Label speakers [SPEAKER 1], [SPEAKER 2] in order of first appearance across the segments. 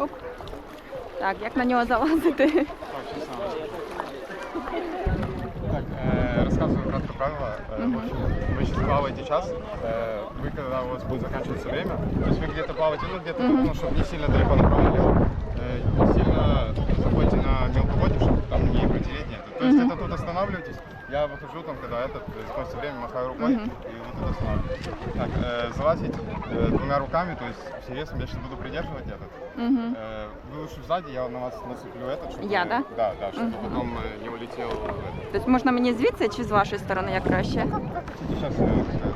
[SPEAKER 1] Оп. Так, як на нього залазити?
[SPEAKER 2] Так, э, рассказываю кратко правила. Общем, Вы сейчас плаваете час, э, вы когда у вас будет заканчиваться время, то есть вы где-то плаваете, ну где-то, ну, чтобы не сильно далеко направо налево, э, не сильно заходите на мелководье, чтобы там не протереть нет. То есть это тут останавливаетесь, я выхожу там, когда этот, э, закончится время, махаю рукой, и вы тут останавливаетесь. Так, э, залазить э, двумя руками, то есть все весом я сейчас буду придерживать этот.
[SPEAKER 1] Угу.
[SPEAKER 2] Э, Вы лучше сзади, я на вас нацеплю этот, чтобы...
[SPEAKER 1] Я,
[SPEAKER 2] вы-
[SPEAKER 1] да?
[SPEAKER 2] Да, да, чтобы потом э, не улетел этот.
[SPEAKER 1] Тобто можна мені звідси чи з вашої сторони як краще?
[SPEAKER 2] Сейчас я расскажу.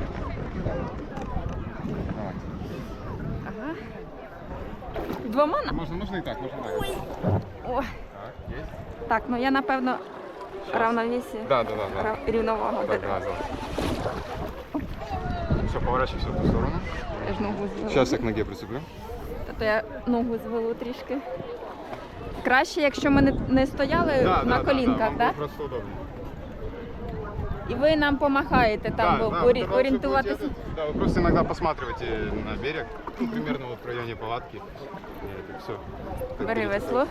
[SPEAKER 2] Давайте.
[SPEAKER 1] Ага. Двома на.
[SPEAKER 2] Можно, можно и так, можно и так.
[SPEAKER 1] О,
[SPEAKER 2] Так, есть?
[SPEAKER 1] так, ну я напевно равновесие.
[SPEAKER 2] Да, да, да, да.
[SPEAKER 1] Рав- Рівновагу.
[SPEAKER 2] Так, да, да. Все, поворачивайся в ту сторону.
[SPEAKER 1] Я ж ногу звела.
[SPEAKER 2] Сейчас я к ноге прицеплю.
[SPEAKER 1] То я ногу звелу трішки. Краще, якщо ми не, не стояли на колінках,
[SPEAKER 2] да?
[SPEAKER 1] так?
[SPEAKER 2] Просто удобнее.
[SPEAKER 1] І ви нам допомагаєте там бо-
[SPEAKER 2] да,
[SPEAKER 1] орі-
[SPEAKER 2] когда
[SPEAKER 1] орієнтуватися.
[SPEAKER 2] вы будете этот, Да, вы просто иногда посматриваете на берег, ну, примерно вот в районе палатки. И это все.
[SPEAKER 1] Бери весло.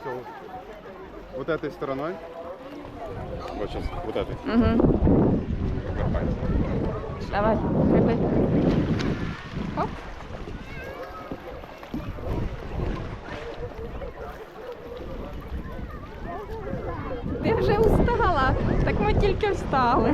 [SPEAKER 2] Все. Вот этой стороной. Вот сейчас, вот этой.
[SPEAKER 1] Угу. Давай, гриби. Оп. Ти вже устала. Так ми тільки встали.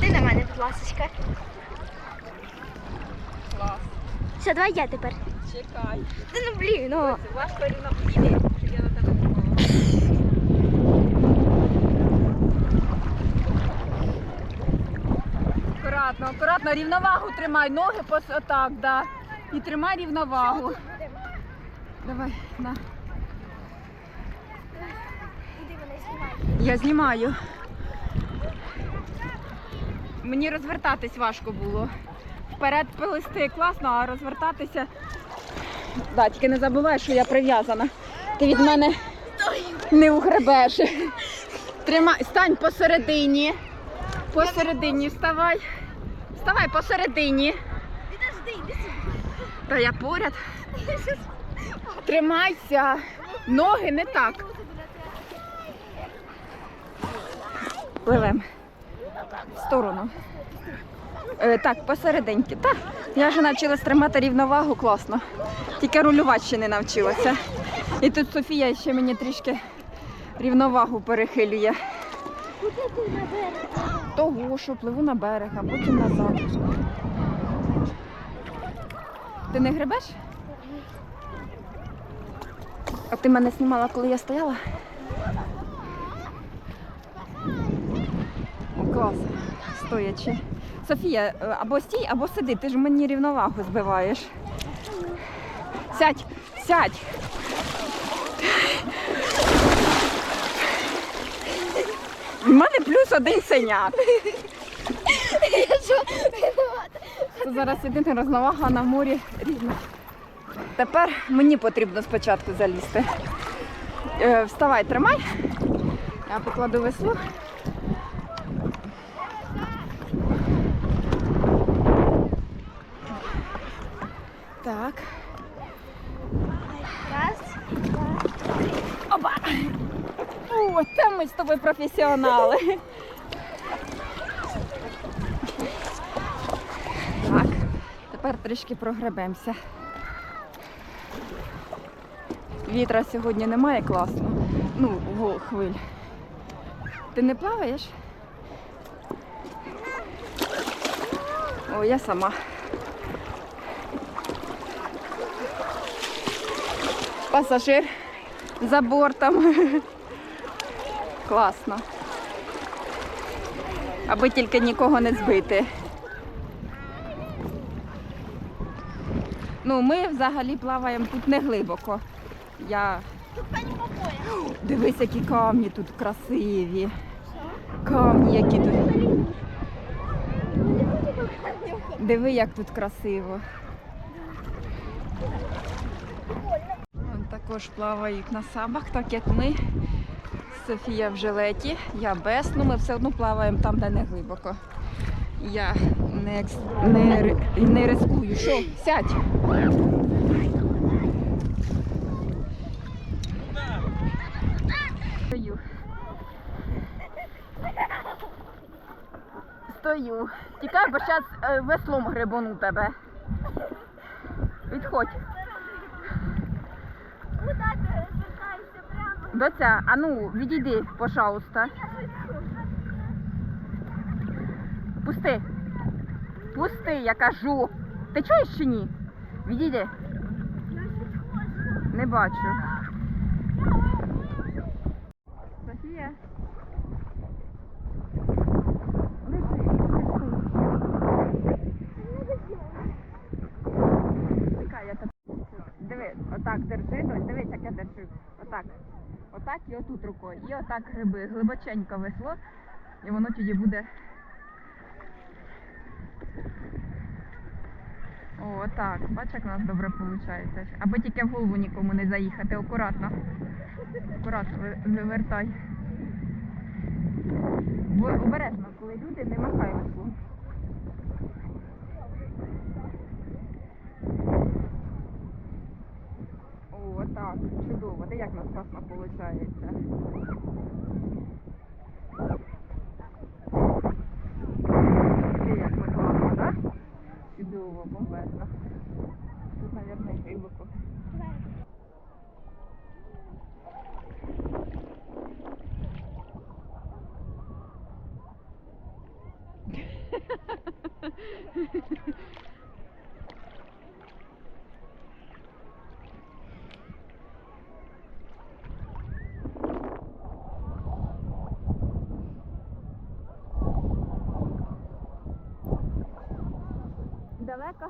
[SPEAKER 3] Не на мене, будь ласочка.
[SPEAKER 1] Клас.
[SPEAKER 3] Все, давай я тепер.
[SPEAKER 1] Чекай.
[SPEAKER 3] Та ну блін, ну.
[SPEAKER 1] Важко рівно піде, щоб я на тебе впала. Акуратно, акуратно, рівновагу тримай, ноги пос отак, да. І тримай рівновагу. Давай, на. Я знімаю. Мені розвертатись важко було. Вперед пилисти класно, а розвертатися. Да, тільки не забувай, що я прив'язана. Ти від мене не угребеш. Тримай, стань посередині. Посередині вставай. Вставай посередині. Та я поряд. Тримайся. Ноги не так. Пливем. Сторону. Е, так, посерединки. Так, я вже навчилась тримати рівновагу класно. Тільки рулювати ще не навчилася. І тут Софія ще мені трішки рівновагу перехилює. Того, що пливу на берег, а потім назад. Ти не гребеш? А ти мене знімала, коли я стояла? клас, стоячи. Софія, е, або стій, або сиди, ти ж мені рівновагу збиваєш. Сядь, сядь. У мене плюс один синяк. Це Зараз єдина розновага на морі рівна. Тепер мені потрібно спочатку залізти. Е, вставай, тримай, я покладу весло. Так.
[SPEAKER 3] Раз, два.
[SPEAKER 1] Оба! О, це ми з тобою професіонали. Так, тепер трішки прогребемося. Вітра сьогодні немає класно. Ну, хвиль. Ти не плаваєш? О, я сама. Пасажир за бортом. Класно. Аби тільки нікого не збити. Ну, ми взагалі плаваємо тут не глибоко. Я...
[SPEAKER 3] Тут пані по.
[SPEAKER 1] Дивись, які камні тут красиві. Камні, які тут. Диви, як тут красиво. Також плавають на сабах, так як ми. Софія в жилеті, я без, ну ми все одно плаваємо там, де не глибоко. Я не, не, не рискую. Що? Сядь. Стою. Стою. Тікай, бо зараз веслом грибону тебе. Відходь.
[SPEAKER 3] Куди ти звертаєшся прямо?
[SPEAKER 1] Доця, а ну, відійди, пожалуйста. Пусти. Пусти, я кажу. Ти чуєш чи ні? Відійди. Не бачу. Софія. Чекай, я тебе. Диви, отак держи, донь, дивись, як я держу. Отак. І рукою. І отак гриби. Глибоченько весло. І воно тоді буде. О, так. Бач, як у нас добре виходить. Аби тільки в голову нікому не заїхати. Акуратно. Акуратно вивертай. Бо обережно, коли люди не махай. О, так, чудово. Ти як нас класно виходить. Ти як класно, так? Чудово, бомбезно. Тут, мабуть, глибоко. Далеко?